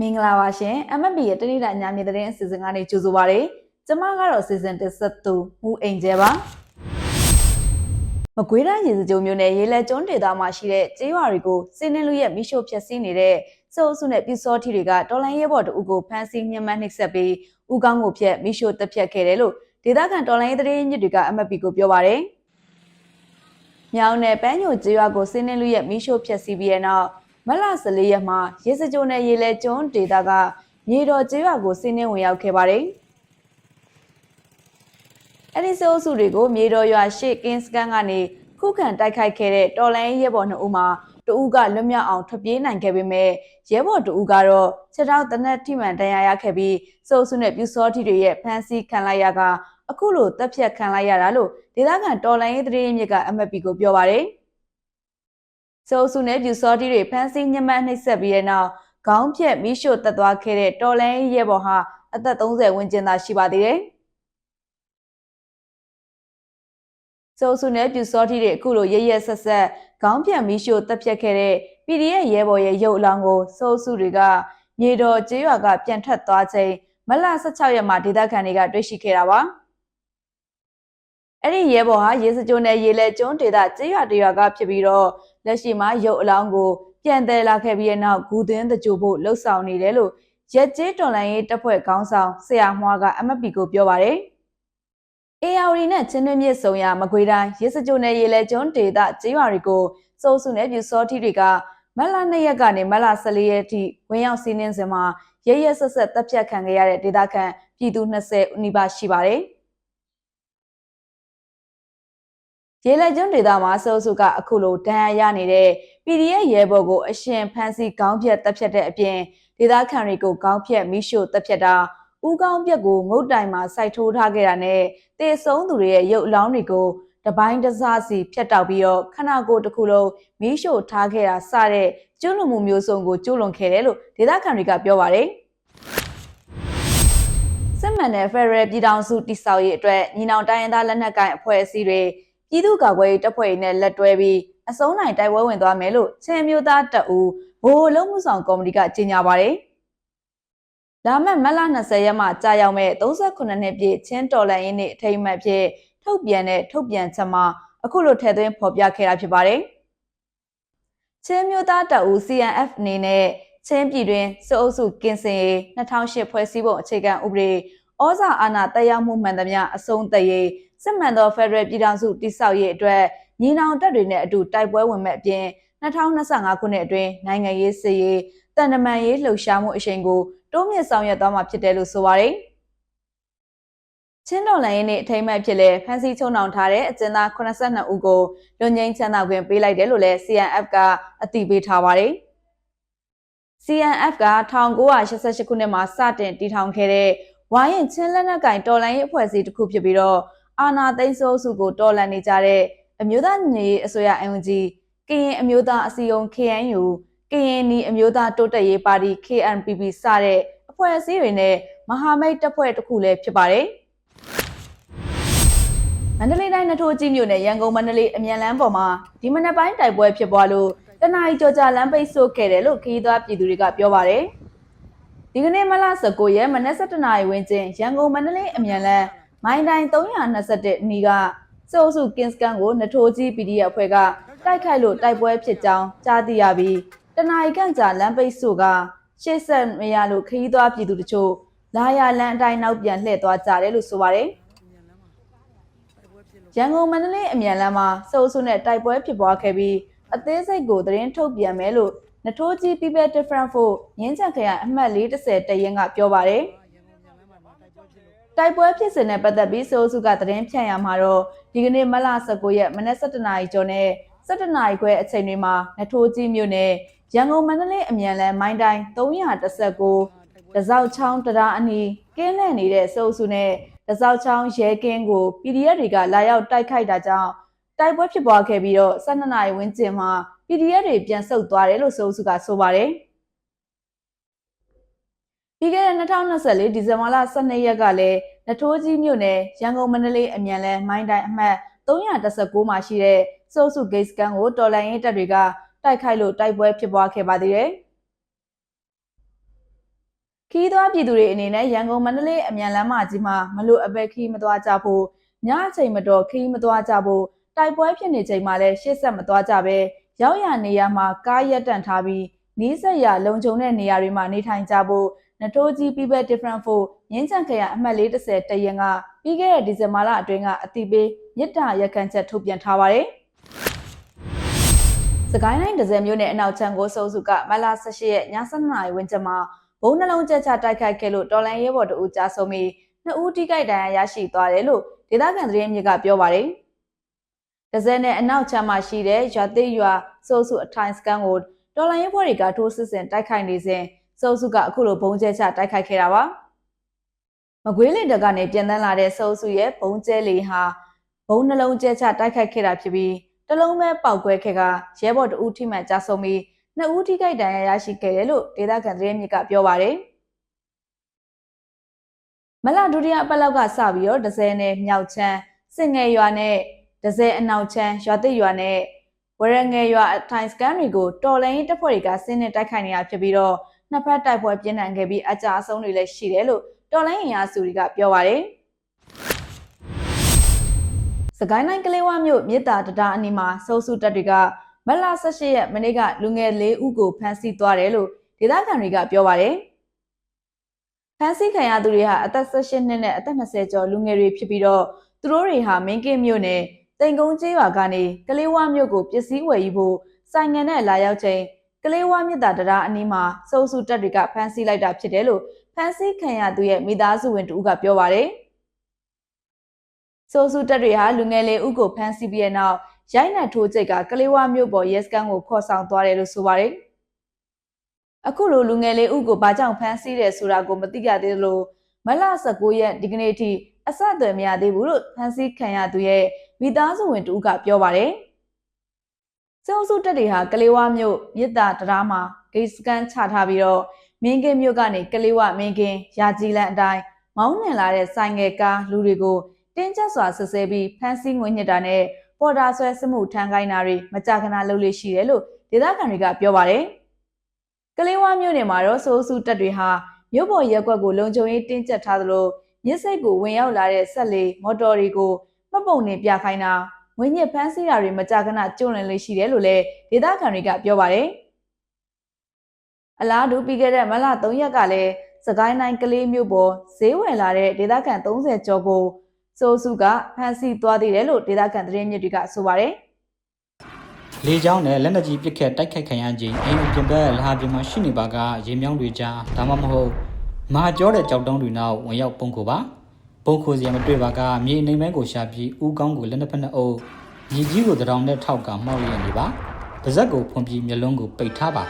မင်္ဂလာပါရှင် MFB ရဲ့တနေ့တာညမြေသတင်းအစီအစဉ်ကနေကြိုဆိုပါရစေ။ကျွန်မကတော့စီစဉ်တစ်ဆက်သူမူအိမ်ကျဲပါ။မကွေးတိုင်းရေစကြိုမျိုးနဲ့ရေလဲကျွန်းဒေသမှာရှိတဲ့ကျေးရွာတွေကိုစင်းနှင်းလူရဲ့မိရှို့ဖျက်ဆီးနေတဲ့စိုးအစုနဲ့ပြူစောထီတွေကတော်လိုင်းရဲဘော်တို့ကိုဖမ်းဆီးညှဉ်းပန်းနှိပ်စက်ပြီးဥကောင်းကိုဖျက်မိရှို့တပ်ဖြတ်ခဲ့တယ်လို့ဒေသခံတော်လိုင်းရဲသတင်းညစ်တွေက MFB ကိုပြောပါရစေ။မြောင်နယ်ပန်းညိုကျေးရွာကိုစင်းနှင်းလူရဲ့မိရှို့ဖျက်ဆီးပြီးတဲ့နောက် မလ14ရက်မှာရေစကြိုနယ်ရေလဲကျွန်းဒေသကမြေတော်ကျေးရွာကိုစီးနှင်းဝင်ရောက်ခဲ့ပါတယ်။အဲဒီစိုးအစုတွေကိုမြေတော်ရွာရှေ့ကင်းစကန်ကနေခုခံတိုက်ခိုက်ခဲ့တဲ့တော်လိုင်းရဲဘော်နှစ်ဦးမှာတဦးကလွတ်မြောက်အောင်ထွက်ပြေးနိုင်ခဲ့ပေမဲ့ရဲဘော်တဦးကတော့ချက်တောက်တနက်ထိမှန်တန်ရာရခဲ့ပြီးစိုးအစုနဲ့ပြူစောထီတွေရဲ့ဖမ်းဆီးခံလိုက်ရကအခုလိုတပ်ဖြတ်ခံလိုက်ရတာလို့ဒေသခံတော်လိုင်းရေးသတင်းမြစ်က MFP ကိုပြောပါတယ်။ စိုးစုနဲ့ပြူစောတီတွေဖမ်းဆီးညှဉ်းပန်းနှိပ်စက်ပြီးတဲ့နောက်ခေါင်းဖြက်မိရှို့တက်သွားခဲ့တဲ့တော်လန်ရဲဘော်ဟာအသက်30ဝန်းကျင်သာရှိပါသေးတယ်။စိုးစုနဲ့ပြူစောတီတွေအခုလိုရရဆက်ဆက်ခေါင်းဖြက်မိရှို့တက်ဖြတ်ခဲ့တဲ့ PDF ရဲဘော်ရဲ့ရုပ်အလောင်းကိုစိုးစုတွေကမြေတော်ကျေးရွာကပြန်ထွက်သွားချိန်မလ16ရက်မှာဒေသခံတွေကတွေ့ရှိခဲ့တာပါ။အဲ့ဒီရဲဘော်ဟာရေစကြိုနယ်ရေလဲကျွန်းဒေသကျေးရွာတရွာကဖြစ်ပြီးတော့ လက်ရှိမှာရုပ်အလောင်းကိုပြန်တယ်လာခဲ့ပြီးတဲ့နောက်ဂူသွင်းတကြိုဖို့လှုပ်ဆောင်နေတယ်လို့ရက်ကျေးတော်လိုင်းရေးတပ်ဖွဲ့ခေါင်းဆောင်ဆရာမွားက MFP ကိုပြောပါတယ်။ ARD နဲ့ချင်းတွင်းမြစ်ဆုံရမကွေးတိုင်းရေစကြိုနယ်ရေလဲကျွန်းဒေသကျေးရွာတွေကိုစိုးစုနဲ့ပြူစောထီတွေကမလ2ရက်ကနေမလ14ရက်ထိဝင်ရောက်စီးနှင်းစဉ်မှာရရဆက်ဆက်တပ်ဖြတ်ခံခဲ့ရတဲ့ဒေသခံပြည်သူ20နီးပါးရှိပါတယ်။ ရေလက်ကျွန်းဒေသမှာစိုးစုကအခုလိုဒဏ်ရာရနေတဲ့ PDF ရဲဘော်ကိုအရှင်ဖမ်းဆီးခေါင်းဖြတ်တပ်ဖြတ်တဲ့အပြင်ဒေသခံတွေကိုခေါင်းဖြတ်မိရှို့တပ်ဖြတ်တာဥကောင်းပြက်ကိုငုတ်တိုင်မှာစိုက်ထိုးထားခဲ့တာနဲ့တေဆုံးသူတွေရဲ့ရုပ်အလောင်းတွေကိုတပိုင်းတစားစီဖြတ်တောက်ပြီးတော့ခနာကိုတစ်ခုလုံးမိရှို့ထားခဲ့တာစတဲ့ကျွလွန်မှုမျိုးစုံကိုကျွလွန်ခဲ့တယ်လို့ဒေသခံတွေကပြောပါတယ်စစ်မှန်တဲ့ Federal ပြည်ထောင်စုတည်ဆောက်ရေးအတွက်ညီနောင်တိုင်းရင်းသားလက်နက်ကိုင်အဖွဲ့အစည်းတွေ ပြည်သူ့ကာကွယ်ရေးတပ်ဖွဲ့နဲ့လက်တွဲပြီးအစုံနိုင်တိုက်ပွဲဝင်သွားမယ်လို့ချင်းမျိုးသားတပ်ဦးဘိုးလုံးမှုဆောင်ကော်မတီကကြေညာပါတယ်။လာမယ့်မလ20ရက်မှကြာရောက်မဲ့38နှစ်ပြည့်ချင်းတော်လန်ရေးနေ့အထိမ်းအမှတ်ဖြစ်ထုတ်ပြန်တဲ့ထုတ်ပြန်ချက်မှာအခုလိုထည့်သွင်းဖော်ပြခဲ့တာဖြစ်ပါတယ်။ချင်းမျိုးသားတပ်ဦး CNF အနေနဲ့ချင်းပြည်တွင်စစ်အုပ်စုကင်းစင်ရေး2008ဖွဲ့စည်းပုံအခြေခံဥပဒေ ဩဇာအာဏာတက်ရောက်မှုမှန်သမျှအဆုံးသတ်ရေးစစ်မှန်သောဖက်ဒရယ်ပြည်ထောင်စုတည်ဆောက်ရေးအတွက်ညီနောင်တပ်တွေနဲ့အတူတိုက်ပွဲဝင်မဲ့အပြင်2025ခုနှစ်အတွင်းနိုင်ငံရေးစစ်ရေးတန်တမန်ရေးလှုပ်ရှားမှုအရှိန်ကိုတိုးမြင့်ဆောင်ရွက်သွားမှာဖြစ်တယ်လို့ဆိုပါတယ်။ချင်းတော်လိုင်းရဲ့နေ့အထိမ်းအမှတ်ဖြစ်လဲဖန်စီချုံနှောင်ထားတဲ့အကျဉ်းသား82ဦးကိုလွန်ငင်းချမ်းသာခွင့်ပေးလိုက်တယ်လို့လည်း CNF ကအတည်ပြုထားပါတယ်။ CNF က1988ခုနှစ်မှာစတင်တည်ထောင်ခဲ့တဲ့ ဝိုင်းရင်ချင်းလက်နက်ကင်တော်လိုင်းရေးအဖွဲ့အစည်းတစ်ခုဖြစ်ပြီးတော့အာနာသိန်းစိုးစုကိုတော်လှန်နေကြတဲ့အမျိုးသားညီညွတ်ရေးအစိုးရ NUG ကရင်အမျိုးသားအစည်းအရုံး KNU ကရင်နီအမျိုးသားတိုးတက်ရေးပါတီ KNPP စတဲ့အဖွဲ့အစည်းတွေနဲ့မဟာမိတ်တပ်ဖွဲ့တစ်ခုလည်းဖြစ်ပါတယ်မန္တလေးတိုင်းနထိုးကြီးမြို့နယ်ရန်ကုန်မန္တလေးအမြန်လမ်းပေါ်မှာဒီမနက်ပိုင်းတိုက်ပွဲဖြစ်ပွားလို့တနအီကြော်ကြာလမ်းပိတ်ဆို့ခဲ့တယ်လို့ခရီးသွားပြည်သူတွေကပြောပါတယ် ဒီကနေ့မလ19ရက်မနက်7:00နာရီဝန်းကျင်ရန်ကုန်မန္တလေးအမြန်လမ်းမိုင်းတိုင်း321နီးကစိုးစုကင်းစကန်ကိုနထိုးကြီး PDF အဖွဲ့ကတိုက်ခိုက်လို့တိုက်ပွဲဖြစ်ကြောင်းကြားသိရပြီးတနအီကန့်ကြာလမ်းပိတ်ဆို့ကရှေ့ဆက်မရလို့ခရီးသွားပြည်သူတချို့လာရလမ်းအတိုင်းနောက်ပြန်လှည့်သွားကြတယ်လို့ဆိုပါတယ်ရန်ကုန်မန္တလေးအမြန်လမ်းမှာစိုးစုနဲ့တိုက်ပွဲဖြစ်ပွားခဲ့ပြီးအသေးစိတ်ကိုသတင်းထုတ်ပြန်မယ်လို့ နထိုးကြီး People Different for ရင်းချက်ခရိုင်အမှတ်430တရင်ကပြောပါတယ်။တိုက်ပွဲဖြစ်စဉ်နဲ့ပတ်သက်ပြီးစိုးစုကသတင်းဖြန့်ရမှာတော့ဒီကနေ့မလ19ရက်မနက်7:00နာရီကျော်နဲ့7:00နာရီခွဲအချိန်တွေမှာနထိုးကြီးမြို့နယ်ရန်ကုန်မန္တလေးအမြန်လမ်းမိုင်းတိုင်း319တစောက်ချောင်းတရားအနီးကင်းလှည့်နေတဲ့စိုးစုနဲ့တစောက်ချောင်းရဲကင်းကို PDF တွေကလာရောက်တိုက်ခိုက်တာကြောင့်တိုက်ပွဲဖြစ်ပွားခဲ့ပြီးတော့12နာရီဝန်းကျင်မှာ PDF တွေပြန်ဆုတ်သွားတယ်လို့စိုးစုကဆိုပါတယ်။ပြီးခဲ့တဲ့2024ဒီဇင်ဘာလ12ရက်ကလည်းနထိုးကြီးမြို့နယ်ရန်ကုန်မန္တလေးအမြန်လမ်းမိုင်းတိုင်းအမှတ်319မှာရှိတဲ့စိုးစုဂိတ်စကန်ကိုတော်လိုင်းရေးတပ်တွေကတိုက်ခိုက်လို့တိုက်ပွဲဖြစ်ပွားခဲ့ပါသေးတယ်။ီးသွားပြည်သူတွေအနေနဲ့ရန်ကုန်မန္တလေးအမြန်လမ်းမကြီးမှာမလို့အပဲခီးမသွားကြဖို့ညအချိန်မတော်ခီးမသွားကြဖို့တိုက်ပွဲဖြစ်နေချိန်မှာလည်းရှေ့ဆက်မသွားကြပဲ ရောက်ရနေရမှာကားရက်တန့်ထားပြီးနီးစက်ရလုံခြုံတဲ့နေရာတွေမှာနေထိုင်ကြဖို့နတိုးကြီး People Different ဖို့ရင်းချန်ခရအမှတ်430တရင်ကပြီးခဲ့တဲ့ဒီဇင်ဘာလအတွင်းကအတိပေးမြစ်တာရက်ကန်ချက်ထုတ်ပြန်ထားပါတယ်စကိုင်းတိုင်းဒဇယ်မြို့နယ်အနောက်ချမ်းကိုစုံစုကမလာ18ရက်ည7:00နာရီဝန်းကျင်မှာဘုံနှလုံးကျချတိုက်ခိုက်ခဲ့လို့တော်လန်ရဲဘော်တို့ဦးကြားဆုံးပြီးနှစ်ဦးထိခိုက်ဒဏ်ရာရရှိသွားတယ်လို့ဒေသခံသတင်းမြစ်ကပြောပါတယ်။ ဒဇယ်နဲ့အနောက်ချမ်းမှာရှိတဲ့ရွာသိရွာစုံစုအထိုင်စကန်ကိုတော်လန်ရဲဘော်တွေကထိုးစစ်ဆင်တိုက်ခိုက်နေစဉ်စုံစုကအခုလိုဘုံကျဲချတိုက်ခိုက်ခဲ့တာပါ။မကွေးလင်တကနေပြန်တန်းလာတဲ့စုံစုရဲ့ဘုံကျဲလေးဟာဘုံနှလုံးကျဲချတိုက်ခိုက်ခဲ့တာဖြစ်ပြီးတလုံးပဲပောက်ကွဲခဲ့ကရဲဘော်တဦးထိမှန်ကြဆုံးပြီးနှစ်ဦးထိခိုက်ဒဏ်ရာရရှိခဲ့တယ်လို့ဒေသခံသတင်းမြစ်ကပြောပါတယ်။မလဒုတိယအပတ်လောက်ကစပြီးတော့ဒဇယ်နဲ့မြောက်ချမ်းစစ်ငယ်ရွာနဲ့ ဒဇယ်အနောက်ချမ်းရွာတိရွာနဲ့ဝရငယ်ရွာအထိုင်စကန်တွေကိုတော်လိုင်းတပ်ဖွဲ့တွေကဆင်းနေတိုက်ခိုက်နေတာဖြစ်ပြီးတော့နှစ်ဖက်တိုက်ပွဲပြင်းထန်ခဲ့ပြီးအကြအဆုံးတွေလည်းရှိတယ်လို့တော်လိုင်းရင်အားစုတွေကပြောပါတယ်။စကိုင်းတိုင်းကလေးဝမြို့မြစ်တာတတာအနီးမှာစိုးစုတပ်တွေကမလ18ရက်မနေ့ကလူငယ်၄ဦးကိုဖမ်းဆီးသွားတယ်လို့ဒေသခံတွေကပြောပါတယ်။ဖမ်းဆီးခံရသူတွေဟာအသက်18နှစ်နဲ့အသက်20ကျော်လူငယ်တွေဖြစ်ပြီးတော့သူတို့တွေဟာမင်းကင်းမြို့နယ် တိန်ကုန်းကျေးရွာကနေကလေးဝမြို့ကိုပစ္စည်းဝယ်ယူဖို့ဆိုင်ငံနဲ့လာရောက်ချိန်ကလေးဝမြစ်တာတရာအနီးမှာစိုးစုတပ်တွေကဖမ်းဆီးလိုက်တာဖြစ်တယ်လို့ဖမ်းဆီးခံရသူရဲ့မိသားစုဝင်တူကပြောပါတယ်။စိုးစုတပ်တွေဟာလူငယ်လေးဦးကိုဖမ်းဆီးပြီးတဲ့နောက်ရိုက်နှက်ထိုးချိတ်ကကလေးဝမြို့ပေါ်ရဲစခန်းကိုခေါ်ဆောင်သွားတယ်လို့ဆိုပါတယ်။အခုလိုလူငယ်လေးဦးကိုဘာကြောင့်ဖမ်းဆီးတယ်ဆိုတာကိုမသိရသေးသလိုမလ19ရက်ဒီကနေ့ထိအဆက်အသွယ်မရသေးဘူးလို့ဖမ်းဆီးခံရသူရဲ့ မိသားစုဝင်တူကပြောပါတယ်။ကျောင်းစုတက်တွေဟာကလေးဝမြို့မြစ်တာတရားမှာဂိတ်စကန်ချထားပြီးတော့မင်းကင်းမြို့ကနေကလေးဝမင်းကင်းရာကြီးလန်အတိုင်းမောင်းနှင်လာတဲ့ဆိုင်ငယ်ကားလူတွေကိုတင်းကျပ်စွာဆစ်ဆဲပြီးဖမ်းဆီးငွေညစ်တာနဲ့ပေါ်တာဆွဲစမှုထမ်းခိုင်းတာတွေမကြာခဏလုပ်လို့ရှိတယ်လို့ဒေသခံတွေကပြောပါတယ်။ကလေးဝမြို့နယ်မှာတော့စိုးစုတပ်တွေဟာမြို့ပေါ်ရက်ကွက်ကိုလုံခြုံရေးတင်းကျပ်ထားသလိုမြစ်စိတ်ကိုဝင်ရောက်လာတဲ့ဆက်လေမော်တော်တွေကို မှတ်ပုံနေပြခိုင်းတာငွေညစ်ဖမ်းဆီးတာတွေမကြာခဏကျုံလည်လို့ရှိတယ်လို့လည်းဒေသခံတွေကပြောပါတယ်။အလားတူပြီးခဲ့တဲ့မလ3ရက်ကလည်းစကိုင်းတိုင်းကလေးမြို့ပေါ်ဈေးဝယ်လာတဲ့ဒေသခံ30ကျော်ကိုစိုးစုကဖမ်းဆီးသွားသေးတယ်လို့ဒေသခံသတင်းမြစ်တွေကဆိုပါတယ်လေကြောင်းနဲ့လက်နက်ကြီးပစ်ခတ်တိုက်ခိုက်ခံရခြင်းအိမ်ပြင်ဘက်လဟာပြင်မှာရှိနေပါကရေမြောင်းတွေကြားဒါမှမဟုတ်မဟာကျောတဲ့ကြောက်တုံးတွေနောက်ဝင်ရောက်ပုံခိုပါ ပုံခိုစရာမတွေ့ပါကမြေအိမ်ဘက်ကိုရှာပြီးဥကောင်းကိုလက်နှစ်ဖက်နှစ်အုပ်မြေကြီးကိုတရောင်နဲ့ထောက်ကမှောက်ရနေပါပါဇက်ကိုဖွန်ပြီးမျက်လုံးကိုပိတ်ထားပါ